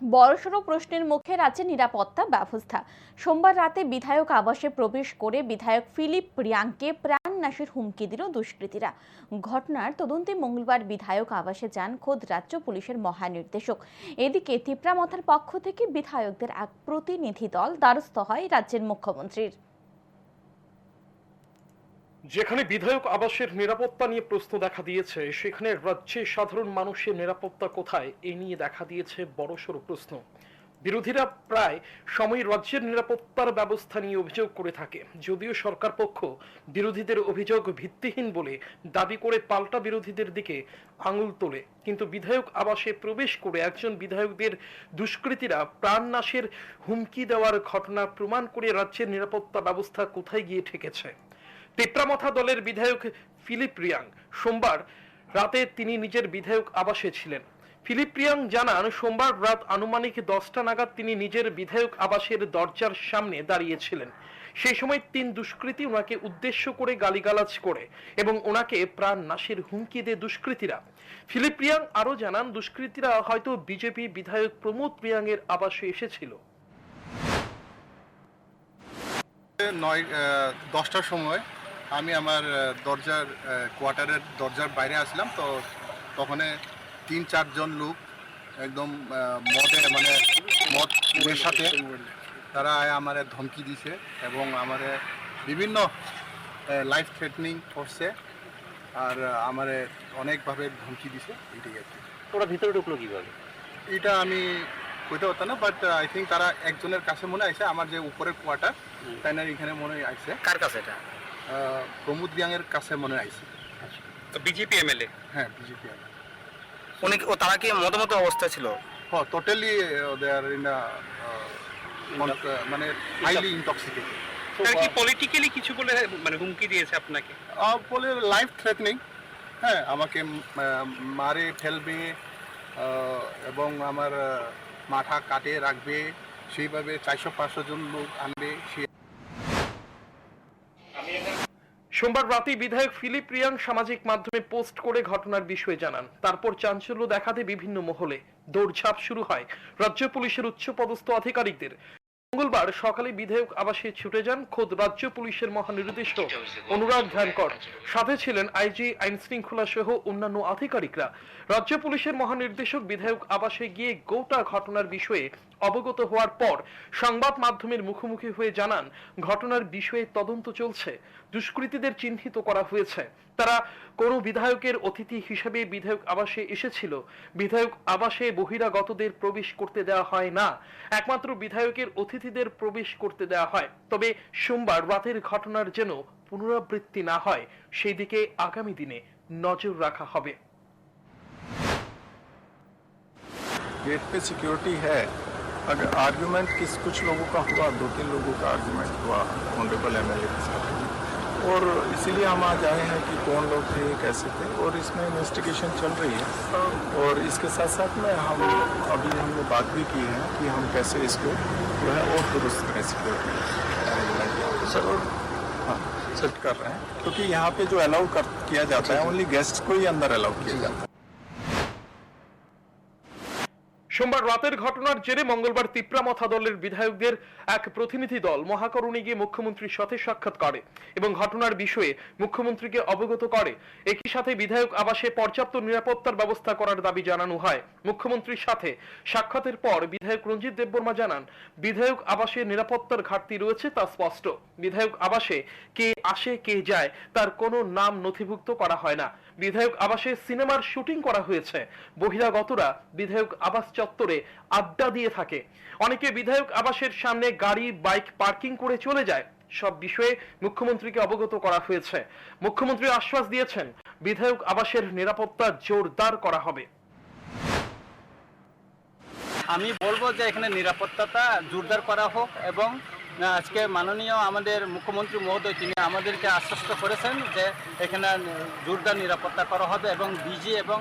বড়সড় প্রশ্নের মুখে রাজ্যে নিরাপত্তা ব্যবস্থা। সোমবার রাতে বিধায়ক আবাসে প্রবেশ করে বিধায়ক ফিলিপ রিয়াংকে প্রাণনাশের হুমকি দিল দুষ্কৃতীরা। ঘটনার তদন্তে মঙ্গলবার বিধায়ক আবাসে যান খোদ রাজ্য পুলিশের মহানির্দেশক। এদিকে তিপ্রামথার পক্ষ থেকে বিধায়কদের এক প্রতিনিধি দল দ্বারস্থ হয় রাজ্যের মুখ্যমন্ত্রীর। যেখানে বিধায়ক আবাসের নিরাপত্তা নিয়ে প্রশ্ন দেখা দিয়েছে, সেখানে রাজ্যে সাধারণ মানুষের নিরাপত্তা কোথায় এ নিয়ে দেখা দিয়েছে বড়সড় প্রশ্ন। বিরোধীরা প্রায় সময় রাজ্যের নিরাপত্তার ব্যবস্থা নিয়ে অভিযোগ করে থাকে। যদিও সরকার পক্ষ বিরোধীদের অভিযোগ ভিত্তিহীন বলে দাবি করে পাল্টা বিরোধীদের দিকে আঙুল তোলে। কিন্তু বিধায়ক আবাসে প্রবেশ করে একজন বিধায়কদের দুষ্কৃতীরা প্রাণনাশের হুমকি দেওয়ার ঘটনা প্রমাণ করে রাজ্যের নিরাপত্তা ব্যবস্থা কোথায় গিয়ে ঠেকেছে। তেপ্রামথা দলের বিধায়ক ফিলিপ রিয়াং। সোমবার রাতে তিনি নিজের বিধায়ক আবাসে ছিলেন। ফিলিপ রিয়াং জানান, সোমবার রাত আনুমানিক দশটা নাগাদ তিনি নিজের বিধায়ক আবাসের দরজার সামনে দাঁড়িয়েছিলেন। সেই সময় তিন দুষ্কৃতী ওনাকে উদ্দেশ্য করে গালিগালাজ করে এবং ওনাকে প্রাণ নাশের হুমকি দেয় দুষ্কৃতীরা। ফিলিপ রিয়াং আরও জানান, দুষ্কৃতীরা হয়তো বিজেপি বিধায়ক প্রমোদ রিয়াংয়ের আবাসে এসেছিল। নয় দশটার সময় আমি আমার দরজার কোয়ার্টারের দরজার বাইরে আসলাম তো তখন তিন চারজন লোক একদম মদে মানে মদ সাথে তারা আমার ধমকি দিছে এবং আমার বিভিন্ন লাইফ থ্রেটনিং করছে আর আমার অনেকভাবে ধমকি দিছে এটাই আর কি। ওরা ভিতরে ঢুকলো কীভাবে? এটা আমি কইতে পারতাম না বাট আই থিঙ্ক তারা একজনের কাছে মনে আইছে আমার যে উপরের কোয়ার্টার তাই না এখানে মনে হয় আইছে। কার কাছে এটা? প্রমোদ রিয়াংয়ের কাছে মনে আইছে তো বিজেপি এমএলএ? হ্যাঁ বিজেপি উনি ও তারা কি মতামত অবস্থায় ছিল? হ্যাঁ টোটালি দে আর ইন মানে হাইলি ইনটক্সিকেটেড তার কি পলিটিক্যালি কিছু বলে মানে হুমকি দিয়েছে আপনাকে? বলে লাইফ থ্রেটনিং হ্যাঁ আমাকে মারে ফেলবে এবং আমার মাথা কাটে রাখবে। সেইভাবে চারশো পাঁচশো জন লোক আনবে সে সোমবার রাতে বিধায়ক ফিলিপ রিয়াং সামাজিক মাধ্যমে পোস্ট করে ঘটনার বিষয়ে জানান। তারপর চাঞ্চল্য দেখাতে বিভিন্ন মহলে দৌড়ঝাঁপ শুরু হয়। রাজ্য পুলিশের উচ্চপদস্থ আধিকারিকদের। মঙ্গলবার সকালে বিধায়ক আবাসে ছুটে যান খোদ রাজ্য পুলিশের মহানির্দেশক অনুরাগ ধ্যানকর। সাথে ছিলেন আইজি আইন শৃঙ্খলা সহ অন্যান্য আধিকারিকরা। রাজ্য পুলিশের মহানির্দেশক বিধায়ক আবাসে গিয়ে গোটা ঘটনার বিষয়ে অবগত হওয়ার পর সংবাদ মাধ্যমের মুখোমুখি হয়ে জানান ঘটনার বিষয়ে তদন্ত চলছে দুষ্কৃতীদের চিহ্নিত করা হয়েছে তারা কোনো বিধায়কের অতিথি হিসেবে বিধায়ক আবাসে এসেছিল বিধায়ক আবাসে বহিরাগতদের প্রবেশ করতে দেওয়া হয় না একমাত্র বিধায়কের অতিথিদের প্রবেশ করতে দেওয়া হয় তবে সোমবার রাতের ঘটনার যেন পুনরাবৃত্তি না হয় সেই দিকে আগামী দিনে নজর রাখা হবে गेट पे सिक्योरिटी है अगर आर्गुमेंट किस कुछ लोगों का हुआ दो तीन लोगों का आर्गुमेंट हुआ ऑनरेबल एम एल के साथ। और इसीलिए हम आज आए हैं कि कौन लोग थे कैसे थे और इसमें इन्वेस्टिगेशन चल रही है। और इसके साथ साथ में हम अभी हमने बात भी की है कि हम कैसे इसको जो है और दुरुस्त करें सिक्योरिटी सर और हाँ सेट कर रहे हैं। क्योंकि यहाँ पे जो अलाउ कर किया जाता है ओनली गेस्ट को ही अंदर अलाउ किया जाता है। সোমবার রাতের ঘটনার জেরে মঙ্গলবার তিপ্রামথা দলের বিধায়কদের এক প্রতিনিধি দল মহাকরণে গিয়ে মুখ্যমন্ত্রীর সাথে সাক্ষাৎ করে এবং ঘটনার বিষয়ে মুখ্যমন্ত্রীকে অবগত করে। একই সাথে বিধায়ক আবাসে পর্যাপ্ত নিরাপত্তার ব্যবস্থা করার দাবি জানানো হয়। মুখ্যমন্ত্রীর সাথে সাক্ষাতের পর বিধায়ক রঞ্জিত দেববর্মা জানান, বিধায়ক আবাসে নিরাপত্তার ঘাটতি রয়েছে তা স্পষ্ট। বিধায়ক আবাসে কে আসে কে যায়, তার কোনো নাম নথিভুক্ত করা হয় না। বিধায়ক আবাসে সিনেমার শুটিং করা হয়েছে। বহিরাগতরা বিধায়ক আবাস চত্বরে আড্ডা দিয়ে থাকে। অনেকে বিধায়ক আবাসের সামনে গাড়ি, বাইক, পার্কিং করে চলে যায়। সব বিষয়ে মুখ্যমন্ত্রীকে অবগত করা হয়েছে। মুখ্যমন্ত্রী আশ্বাস দিয়েছেন, বিধায়ক আবাসের নিরাপত্তা জোরদার করা হবে। আমি বলব যে এখানে নিরাপত্তাটা জোরদার করা হোক এবং আহ, আজকে মাননীয় আমাদের মুখ্যমন্ত্রী মহোদয় তিনি আমাদেরকে আশ্বস্ত করেছেন যে এখানে জোরদার নিরাপত্তা করা হবে এবং ডিজি এবং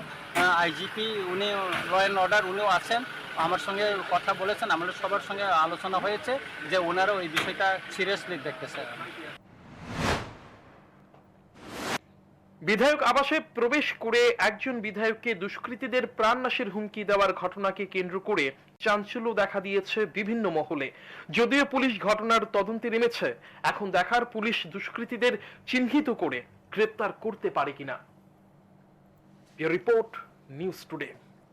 আইজিপি উনি ল অ্যান্ড অর্ডার উনিও আছেন। আমার সঙ্গে কথা বলেছেন আমাদের সবার সঙ্গে আলোচনা হয়েছে যে ওনারাও ওই বিষয়টা সিরিয়াসলি দেখতেছে বিধায়ক আবাসে প্রবেশ করে একজন বিধায়ককে দুষ্কৃতীদের প্রাণনাশের হুমকি দেওয়ার ঘটনাকে কেন্দ্র করে চাঞ্চল্য দেখা দিয়েছে বিভিন্ন মহলে। যদিও পুলিশ ঘটনার তদন্তে নেমেছে, এখন দেখার পুলিশ দুষ্কৃতীদের চিহ্নিত করে গ্রেপ্তার করতে পারে কিনা। Report, news today.